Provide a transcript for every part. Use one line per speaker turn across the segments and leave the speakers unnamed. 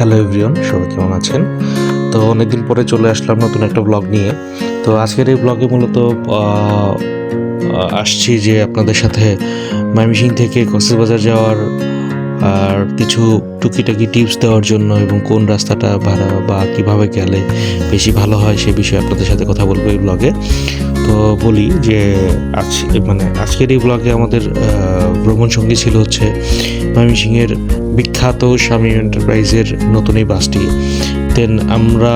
Hello everyone সবাই কেমন আছেন? তো অনেকদিন পরে চলে আসলাম নতুন একটা ব্লগ নিয়ে। তো আজকের এই ব্লগে মূলত আসছি যে আপনাদের সাথে ময়মনসিং থেকে কক্সবাজার যাওয়ার, আর কিছু টুকিটাকি টিপস দেওয়ার জন্য এবং কোন রাস্তাটা ভাড়া বা কীভাবে গেলে বেশি ভালো হয় সে বিষয়ে আপনাদের সাথে কথা বলব এই ব্লগে তো বলি যে আজ মানে আজকের এই ব্লগে আমাদের ভ্রমণ সঙ্গী ছিল হচ্ছে ময়মনসিংহের বিখ্যাত স্বামী এন্টারপ্রাইজের নতুন এই বাসটি। দেন আমরা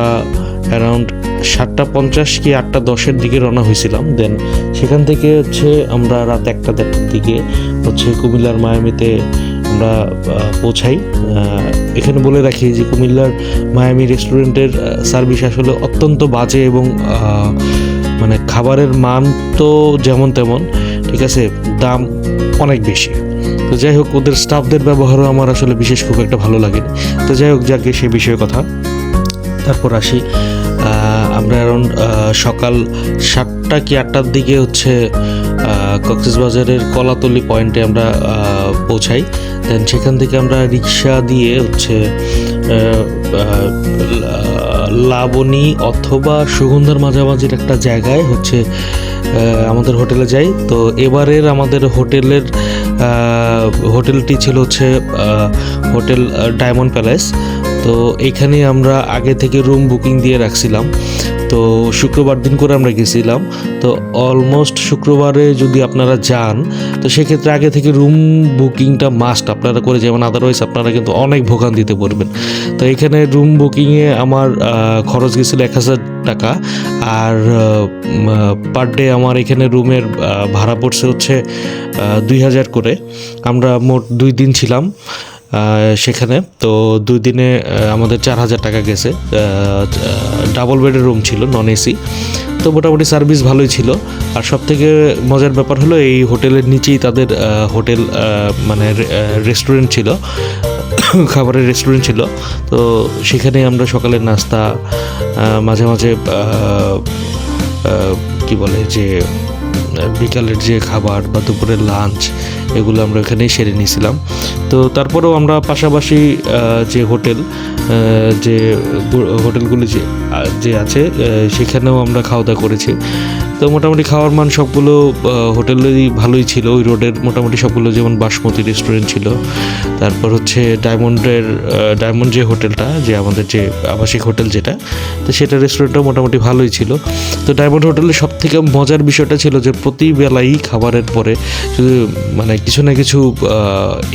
অ্যারাউন্ড সাতটা পঞ্চাশ কি আটটা দশের দিকে রওনা হয়েছিলাম। দেন সেখান থেকে হচ্ছে আমরা রাত একটা দেড়টার দিকে হচ্ছে কুমিল্লার মায়ামিতে আমরা পৌঁছাই। এখানে বলে রাখি যে কুমিল্লার মায়ামি রেস্টুরেন্টের সার্ভিস আসলে অত্যন্ত বাজে এবং মানে খাবারের মান তো যেমন তেমন, ঠিক আছে? দাম অনেক বেশি। তো যাই হোক, ওদের স্টাফদের ব্যবহারও আমার আসলে বিশেষ খুব একটা ভালো লাগে তো যাই হোক, যাকে সে বিষয়ে কথা। তারপর আসি। আমরা অ্যারাউন্ড সকাল সাতটা কি আটটার দিকে হচ্ছে কক্সবাজারের কলাতলি পয়েন্টে আমরা পৌঁছাই। দেন সেখান থেকে আমরা রিক্সা দিয়ে হচ্ছে লাবণী অথবা সুগন্ধার মাঝামাঝির একটা জায়গায় হচ্ছে আমাদের হোটেলে যাই। তো এবারের আমাদের হোটেলের হোটেলটি ছিল হচ্ছে হোটেল ডায়মন্ড প্যালেস। তো এখানে আমরা আগে থেকে রুম বুকিং দিয়ে রাখছিলাম। তো শুক্রবার দিন করে আমরা গেছিলাম। তো অলমোস্ট শুক্রবারে যদি আপনারা যান, তো সেক্ষেত্রে আগে থেকে রুম বুকিংটা মাস্ট আপনারা করে যাবেন আদারওয়াইজ আপনারা কিন্তু অনেক ভোগান্তিতে পড়বেন। তো এখানে রুম বুকিংয়ে আমার খরচ গেছিল এক হাজার টাকা। আর পার ডে আমার এখানে রুমের ভাড়া পড়ছে হচ্ছে দুই হাজার করে। আমরা মোট দুই দিন ছিলাম। সেখানে। তো দুই দিনে আমাদের চার হাজার টাকা গেছে। ডাবল বেডের রুম ছিল নন এসি তো মোটামুটি সার্ভিস ভালোই ছিল। আর সব থেকে মজার ব্যাপার হলো, এই হোটেলের নিচেই তাদের হোটেল মানে রেস্টুরেন্ট ছিল। খাবারের রেস্টুরেন্ট ছিল। তো সেখানে আমরা সকালের নাস্তা মাঝে মাঝে কি বলে যে, বিকালের যে খাবার বা দুপুরের লাঞ্চ এগুলো আমরা এখানেই সেরে নিয়েছিলাম। তো তারপরেও আমরা পাশাপাশি যে হোটেল যে হোটেলগুলি যে যে আছে সেখানেও আমরা খাওয়া দাওয়া করেছি। তো মোটামুটি খাওয়ার মান সবগুলো হোটেলেরই ভালোই ছিল। ওই রোডের মোটামুটি সবগুলো যেমন বাসমতি রেস্টুরেন্ট ছিল। তারপর হচ্ছে ডায়মন্ডের ডায়মন্ড যে হোটেলটা, যে আমাদের যে আবাসিক হোটেল যেটা, তো সেটা রেস্টুরেন্টটাও মোটামুটি ভালোই ছিল। তো ডায়মন্ড হোটেলের সব থেকে মজার বিষয়টা ছিল যে প্রতি বেলাই খাবারের পরে শুধু মানে কিছু না কিছু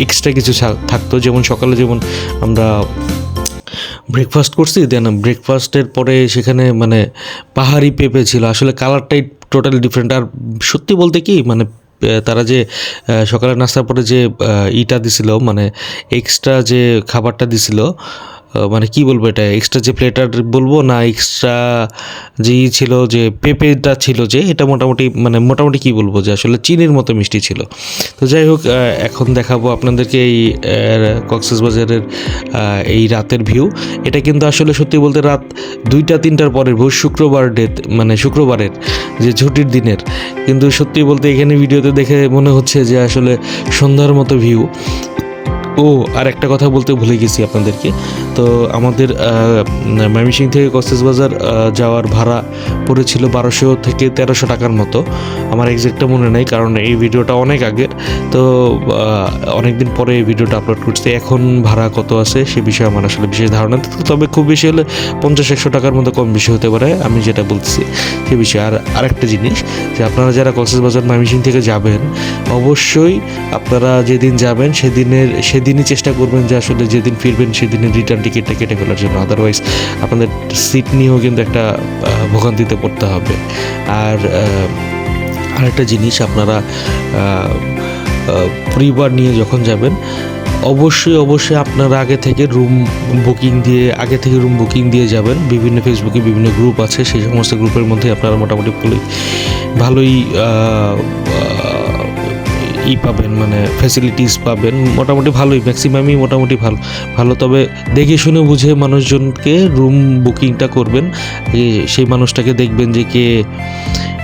এক্সট্রা কিছু থাকতো। যেমন সকালে যেমন আমরা ব্রেকফাস্ট করছি দেন ব্রেকফাস্টের পরে সেখানে মানে পাহাড়ি পেঁপে ছিল। আসলে কালারটাই টোটালি ডিফারেন্ট আর সত্যি বলতে কি মানে তারা যে সকালের নাস্তার পরে যে ইটা দিছিল মানে এক্সট্রা যে খাবারটা দিছিল মানে কি বলব এটা এক্সট্রা যে প্লেটার বলব না এক্সট্রা যে ই ছিল, যে পেঁপেটা ছিল যে, এটা মোটামুটি মানে মোটামুটি কি বলব যে আসলে চিনির মতো মিষ্টি ছিল। তো যাই হোক এখন দেখাবো আপনাদেরকে এই কক্সেস বাজারের এই রাতের ভিউ এটা কিন্তু আসলে সত্যি বলতে রাত দুইটা, তিনটার পরের ভিউ শুক্রবার ডেট মানে শুক্রবারের যে ছুটির দিনের। কিন্তু সত্যি বলতে এখানে ভিডিওতে দেখে মনে হচ্ছে যে আসলে সন্ধ্যার মতো ভিউ ও, আর একটা কথা বলতে ভুলে গেছি আপনাদেরকে। তো আমাদের ময়মনসিং থেকে কক্সবাজার যাওয়ার ভাড়া পড়েছিল বারোশো থেকে তেরোশো টাকার মতো। আমার এক্সাক্টটা মনে নেই কারণ এই ভিডিওটা অনেক আগের। তো অনেক দিন পরে এই ভিডিওটা আপলোড করছি। এখন ভাড়া কত আছে সে বিষয়ে আমার আসলে বিশেষ ধারণা। তবে খুব বেশি হলে পঞ্চাশ, একশো টাকার মতো কম বেশি হতে পারে, আমি যেটা বলছি সে বিষয়ে। আর আরেকটা জিনিস যে আপনারা যারা কক্সবাজার ময়মনসিং থেকে যাবেন, অবশ্যই আপনারা যেদিন যাবেন সেদিনের, সেদিনই চেষ্টা করবেন যে আসলে যেদিন ফিরবেন সেদিনের রিটার্ন টিকিটটা কেটে ফেলার জন্য। আদারওয়াইজ আপনাদের সিট নিয়েও কিন্তু একটা ভোগান্তিতে পড়তে হবে। আর আরেকটা জিনিস আপনারা পরিবার নিয়ে যখন যাবেন, অবশ্যই অবশ্যই আপনারা আগে থেকে রুম বুকিং দিয়ে, আগে থেকে রুম বুকিং দিয়ে যাবেন। বিভিন্ন ফেসবুকে বিভিন্ন গ্রুপ আছে, সেই সমস্ত গ্রুপের মধ্যে আপনারা মোটামুটি ভালোই ই পাবেন মানে ফ্যাসিলিটিস পাবেন। মোটামুটি ভালোই ম্যাক্সিমামই মোটামুটি ভালো। ভালো, তবে দেখে শুনে বুঝে মানুষজনকে রুম বুকিংটা করবেন। সেই মানুষটাকে দেখবেন যে কে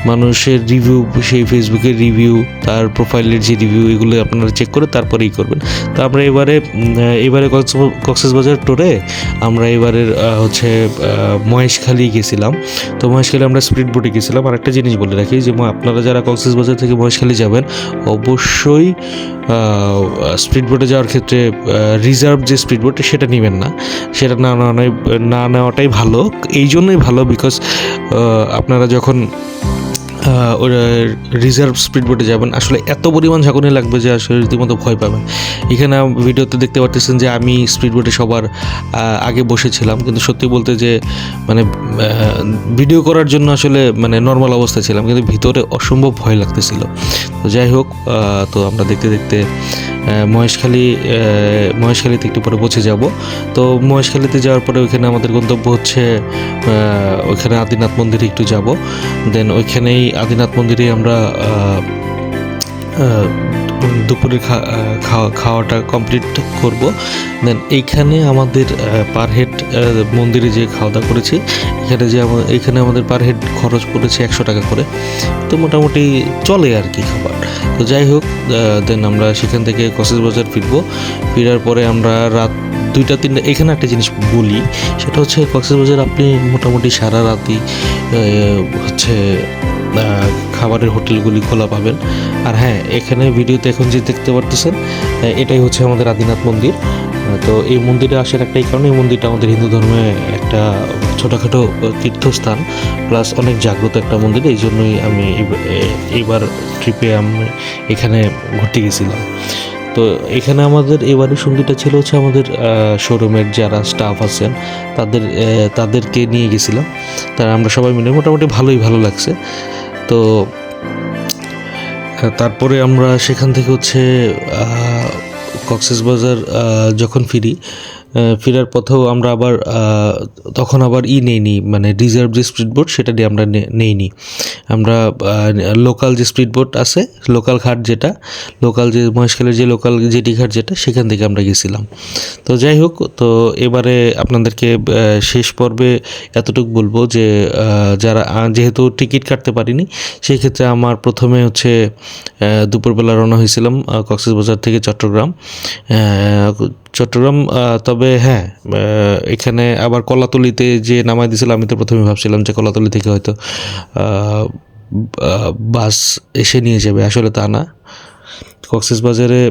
মানুষের রিভিউ সেই ফেসবুকের রিভিউ তার প্রোফাইলের যে রিভিউ এগুলো আপনারা চেক করে তারপরেই করবেন। তো আমরা এবারে এবারে কক্সবাজার টোরে আমরা এবারের হচ্ছে মহেশখালী গেছিলাম। তো মহেশখালী আমরা স্পিড বোটে গেছিলাম। আর একটা জিনিস বলে রাখি যে আপনারা যারা কক্সবাজার থেকে মহেশখালী যাবেন, অবশ্যই স্পিড বোটে যাওয়ার ক্ষেত্রে রিজার্ভ যে স্পিড বোট সেটা নেবেন না। সেটা না না নেওয়াটাই ভালো। এই জন্যই ভালো বিকজ আপনারা যখন রিজার্ভ স্পিড বোটে যাবেন। আসলে এত পরিমাণ ঝাঁকুনি লাগবে যে আসলে রীতিমতো ভয় পাবেন। এখানে ভিডিওতে দেখতে পাচ্ছেন যে আমি স্পিড বোটে সবার আগে বসেছিলাম। কিন্তু সত্যি বলতে যে মানে ভিডিও করার জন্য আসলে মানে নর্মাল অবস্থায় ছিলাম। কিন্তু ভিতরে অসম্ভব ভয় লাগতেছিল। তো যাই হোক তো আমরা দেখতে দেখতে মহেশখালী মহেশখালীতে একটু পরে পৌঁছে যাব। তো মহেশখালীতে যাওয়ার পরে ওইখানে আমাদের গন্তব্য হচ্ছে ওইখানে আদিনাথ মন্দিরে একটু যাব। দেন ওইখানেই আদিনাথ মন্দিরে আমরা দুপুরে খাওয়া খাওয়াটা কমপ্লিট করব। দেন এইখানে আমাদের পার হেড মন্দিরে যে খাওয়া দাওয়া করেছি এখানে যে এখানে আমাদের পার হেড খরচ পড়েছে একশো টাকা করে। তো মোটামুটি চলে আর কি খাবার। তো যাই হোক দেন আমরা সেখান থেকে কক্সবাজার ফিরবো। ফিরার পরে আমরা রাত দুইটা তিনটা এখানে একটা জিনিস বলি সেটা হচ্ছে কক্সবাজার আপনি মোটামুটি সারা আহ, হচ্ছে খাবারের হোটেলগুলি খোলা পাবেন। আর হ্যাঁ এখানে ভিডিওতে এখন যে দেখতে পারতেছেন এটাই হচ্ছে আমাদের আদিনাথ মন্দির। তো এই মন্দিরে আসার একটাই কারণ এই মন্দিরটা আমাদের হিন্দু ধর্মে একটা ছোটোখাটো তীর্থস্থান, প্লাস অনেক জাগ্রত একটা মন্দির। এই জন্যই আমি এব- এবার ট্রিপে আমি এখানে ঘুরতে গেছিলাম। তো এখানে আমাদের এবারের সঙ্গীটা ছিল হচ্ছে আমাদের শোরুমের যারা স্টাফ আছেন, তাদের তাদেরকে নিয়ে গেছিলাম। তারা আমরা সবাই মিলে মোটামুটি ভালোই ভালো লাগছে। তো তারপরে আমরা সেখান থেকে হচ্ছে কক্সেস বাজার যখন ফিরি ফেরার পথেও আমরা আবার তখন আবার ই নেইনি মানে রিজার্ভ যে স্পিড বোট সেটা দিয়ে আমরা নে- নেইনি। আমরা লোকাল যে স্পিড বোট আছে লোকাল ঘাট যেটা লোকাল যে মহেশখালের যে লোকাল জেটি ঘাট যেটা, সেখান থেকে আমরা গেছিলাম। তো যাই হোক, তো এবারে আপনাদেরকে শেষ পর্বে এতটুকু বলব যে যারা যেহেতু টিকিট কাটতে পারিনি সেই ক্ষেত্রে আমার প্রথমে হচ্ছে দুপুরবেলা রওনা হয়েছিলাম কক্সবাজার থেকে চট্টগ্রাম। চট্টগ্রাম তবে হ্যাঁ এখানে আবার কলাতলিতে যে নামায় দিয়েছিল, আমি তো প্রথমে ভাবছিলাম যে কলাতলি থেকে হয়তো বাস এসে নিয়ে যাবে। আসলে তা না। কক্সেস বাজারে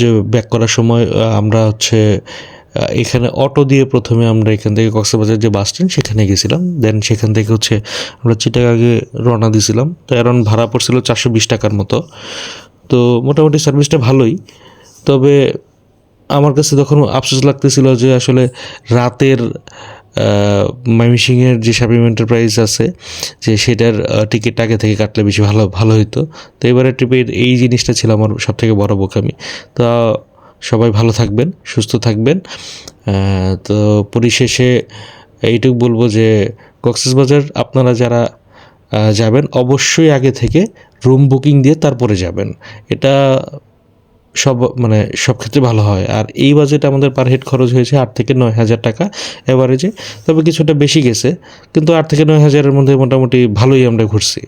যে ব্যাক করার সময় আমরা হচ্ছে এখানে অটো দিয়ে প্রথমে আমরা এখান থেকে কক্সবাজার যে বাস স্ট্যান্ড, সেখানে গেছিলাম। দেন সেখান থেকে হচ্ছে আমরা চিটাগাগে রওনা দিয়েছিলাম। তো অ্যারাউন্ড ভাড়া পড়ছিল চারশো বিশ টাকার মতো। তো মোটামুটি সার্ভিসটা ভালোই। তবে আমার কাছে তখন আফসোস লাগতেছিল যে আসলে রাতের মাইমিসিংয়ের যে সাপ্লিমেন্টারি প্রাইস আছে, যে সেটার টিকিট আগে থেকে কাটলে বেশি ভালো ভালো হতো তো এবারে ট্রিপের এই জিনিসটা ছিল আমার সব থেকে বড় বোকামি। তো সবাই ভালো থাকবেন, সুস্থ থাকবেন। তো পরিশেষে এইটুকু বলব যে কক্সবাজার, আপনারা যারা যাবেন, অবশ্যই আগে থেকে রুম বুকিং দিয়ে তারপরে যাবেন। এটা সব মানে সব ক্ষেত্রে ভালো হয়। আর এই বাজেট আমাদের পার হেড খরচ হয়েছে আট থেকে নয় হাজার টাকা অ্যাভারেজে তবে কিছুটা বেশি গেছে, কিন্তু আট থেকে নয় হাজারের মধ্যে মোটামুটি ভালোই আমরা ঘুরছি।